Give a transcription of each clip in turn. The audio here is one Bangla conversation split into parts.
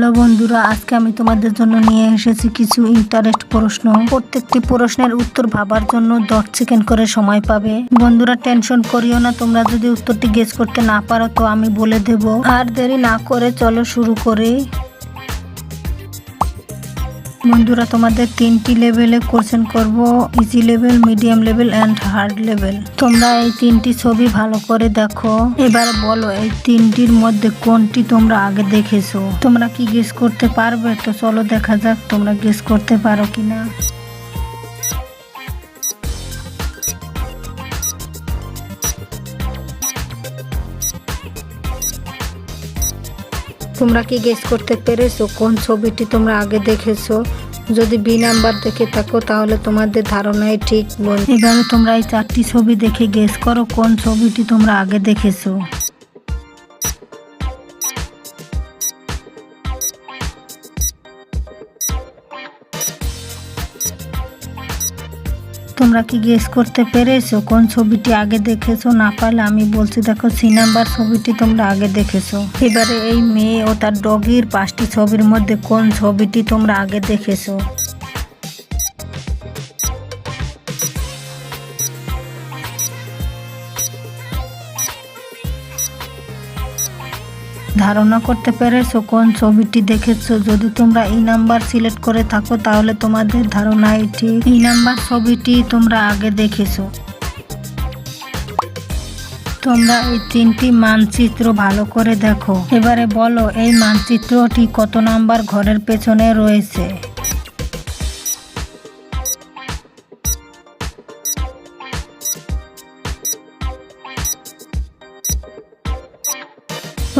হ্যালো বন্ধুরা, আজকে আমি তোমাদের জন্য নিয়ে এসেছি কিছু ইন্টারেস্ট প্রশ্ন। প্রত্যেকটি প্রশ্নের উত্তর ভাবার জন্য দশ সেকেন্ড করে সময় পাবে। বন্ধুরা টেনশন করিও না, তোমরা যদি উত্তরটি গেস করতে না পারো তো আমি বলে দেব। আর দেরি না করে চলো শুরু করি। বন্ধুরা, তোমাদের তিনটি লেভেলে কোশ্চেন করব। Easy level medium level and hard level তোমরা এই তিনটি ছবি ভালো করে দেখো। এবার বলো, এই তিনটির মধ্যে কোনটি তোমরা আগে দেখেছ? তোমরা কি গেস করতে পারবে? তো চলো দেখা যাক তোমরা গেস করতে পারো কিনা। তোমরা কি গেস করতে পেরেছ? কোন ছবিটি তোমরা আগে দেখেছ? যদি বি নাম্বার দেখে থাকো, তাহলে তোমাদের ধারণাই ঠিক বল। এবারে তোমরা এই চারটি ছবি দেখে গেস করো কোন ছবিটি তোমরা আগে দেখেছ। তোমরা কি গেস করতে পেরেছ? কোন ছবিটি আগে দেখেছ? না পারলে আমি বলছি, দেখো, সি নাম্বার ছবিটি তোমরা আগে দেখেছ। এবারে এই মেয়ে ও তার ডগির পাঁচটি ছবির মধ্যে কোন ছবিটি তোমরা আগে দেখেছ? ধারণা করতে পেরেছ, কোন ছবিটি দেখেছ? যদি তোমরা এই নাম্বার সিলেক্ট করে থাকো, তাহলে তোমাদের ধারণা এটি। এই নাম্বার ছবিটি তোমরা আগে দেখেছ। তোমরা এই তিনটি মানচিত্র ভালো করে দেখো। এবারে বলো, এই মানচিত্রটি কত নাম্বার ঘরের পেছনে রয়েছে?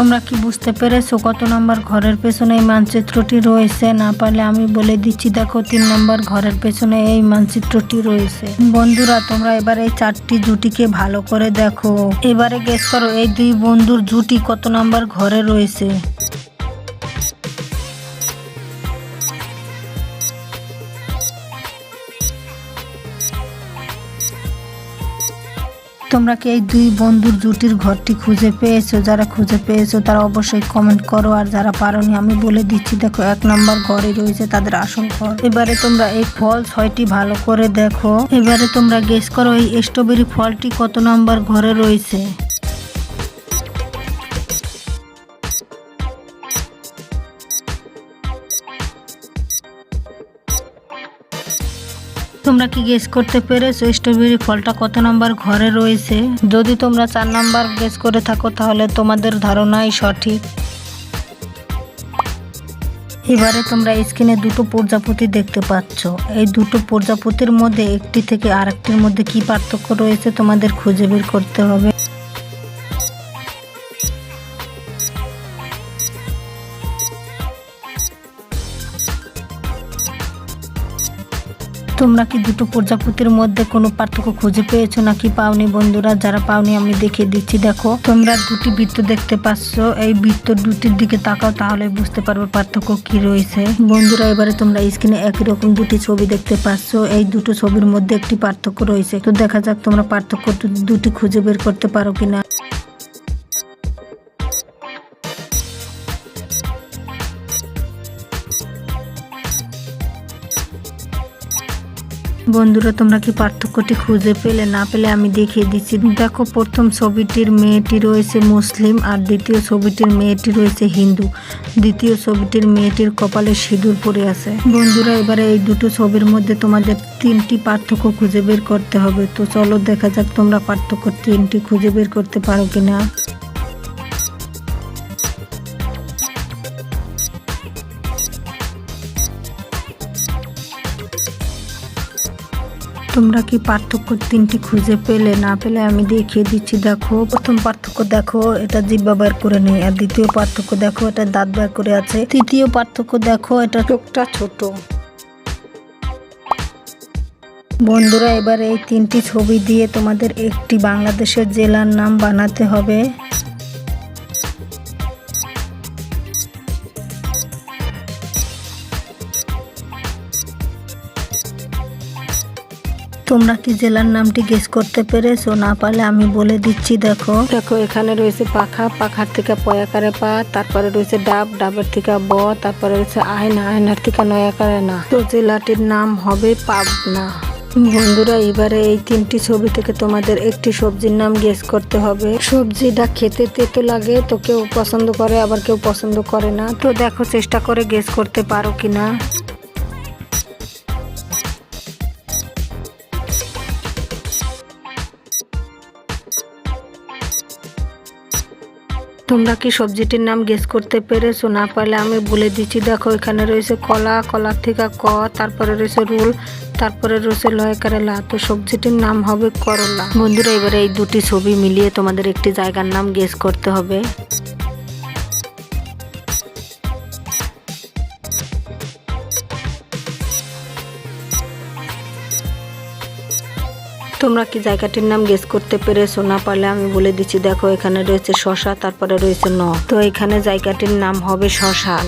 তোমরা কি বুঝতে পেরেছ কত নম্বর ঘরের পেছনে এই মানচিত্রটি রয়েছে? না পারলে আমি বলে দিচ্ছি, দেখো তিন নম্বর ঘরের পেছনে এই মানচিত্রটি রয়েছে। বন্ধুরা, তোমরা এবার এই চারটি জুটিকে ভালো করে দেখো। এবারে গেস করো, এই দুই বন্ধুর জুটি কত নম্বর ঘরে রয়েছে? তোমরা কি এই দুই বন্ধুর জুটির ঘরটি খুঁজে পেয়েছ? যারা খুঁজে পেয়েছ, তারা অবশ্যই কমেন্ট করো। আর যারা পারোনি, আমি বলে দিচ্ছি, দেখো, এক নম্বর ঘরে রয়েছে তাদের আসল ঘর। এবারে তোমরা এই ফল ছয়টি ভালো করে দেখো। এবারে তোমরা গেস করো, এই স্ট্রবেরি ফলটি কত নম্বর ঘরে রয়েছে? তোমরা কি গেস করতে পেরেছ? স্ট্রবেরি ফলটা কত নাম্বার ঘরে রয়েছে? যদি তোমরা চার নাম্বার গেস করে থাকো, তাহলে তোমাদের ধারণাই সঠিক। এবারে তোমরা স্ক্রিনে দুটো প্রজাপতি দেখতে পাচ্ছ। এই দুটো প্রজাপতির মধ্যে একটি থেকে আরেকটির মধ্যে কি পার্থক্য রয়েছে তোমাদের খুঁজে বের করতে হবে। তোমরা কি দুটো প্রজাপতির মধ্যে কোনো পার্থক্য খুঁজে পেয়েছ নাকি পাওনি বন্ধুরা? যারা পাওনি, আমি দেখিয়ে দিচ্ছি। দেখো, তোমরা দুটি বৃত্ত দেখতে পাচ্ছ। এই বৃত্ত দুটির দিকে তাকাও, তাহলে বুঝতে পারবে পার্থক্য কি রয়েছে। বন্ধুরা, এবারে তোমরা স্ক্রিনে একই রকম দুটি ছবি দেখতে পাচ্ছ। এই দুটো ছবির মধ্যে একটি পার্থক্য রয়েছে। তো দেখা যাক তোমরা পার্থক্য দুটি খুঁজে বের করতে পারো কিনা। বন্ধুরা, তোমরা কি পার্থক্যটি খুঁজে পেলে? না পেলে আমি দেখিয়ে দিচ্ছি। দেখো, প্রথম ছবিটির মেয়েটি রয়েছে মুসলিম আর দ্বিতীয় ছবিটির মেয়েটি রয়েছে হিন্দু। দ্বিতীয় ছবিটির মেয়েটির কপালে সিঁদুর পরে আছে। বন্ধুরা, এবারে এই দুটো ছবির মধ্যে তোমাদের তিনটি পার্থক্য খুঁজে বের করতে হবে। তো চলো দেখা যাক তোমরা পার্থক্য তিনটি খুঁজে বের করতে পারো কিনা। তোমরা কি পার্থক্য তিনটি খুঁজে পেলে? না পেলে আমি দেখিয়ে দিচ্ছি, দেখো। প্রথম পার্থক্য দেখো, এটা জিব্বা বের করে নেই আর দ্বিতীয় পার্থক্য দেখো, এটা দাঁত বের করে আছে। তৃতীয় পার্থক্য দেখো, এটা চোখটা ছোট। বন্ধুরা, এবার এই তিনটি ছবি দিয়ে তোমাদের একটি বাংলাদেশের জেলার নাম বানাতে হবে। তোমরা কি জেলার নামটি গেস করতে পেরেছ? না পারলে আমি বলে দিচ্ছি, দেখো। দেখো, এখানে রয়েছে পাখা। পাখার থেকে পয়াকারে পা, তারপরে রয়েছে ডাব, ডাবের থেকে ব, তারপরে রয়েছে আয়না। আয়নার থেকে নয়াকারে না। তো জেলাটির নাম হবে পাবনা। বন্ধুরা, এবারে এই তিনটি ছবি থেকে তোমাদের একটি সবজির নাম গেস করতে হবে। সবজিটা খেতে তেতো লাগে, তো কেউ পছন্দ করে, আবার কেউ পছন্দ করে না। তো দেখো, চেষ্টা করে গেস করতে পারো কিনা। তোমরা কি সবজিটির নাম গেস করতে পেরেছ? না পারলে আমি বলে দিচ্ছি। দেখো, এখানে রয়েছে কলা, কলার থেকে ক, তারপরে রয়েছে রুল, তারপরে রয়েছে লয় কারেলা। তো সবজিটির নাম হবে করলা। বন্ধুরা, এবারে এই দুটি ছবি মিলিয়ে তোমাদের একটি জায়গার নাম গেস করতে হবে। তোমরা কি জায়গাটির নাম গেস করতে পেরেছ? না পারলে আমি বলে দিচ্ছি, দেখো এখানে রয়েছে শশা, তারপরে রয়েছে ন। তো এখানে জায়গাটির নাম হবে শ্মশান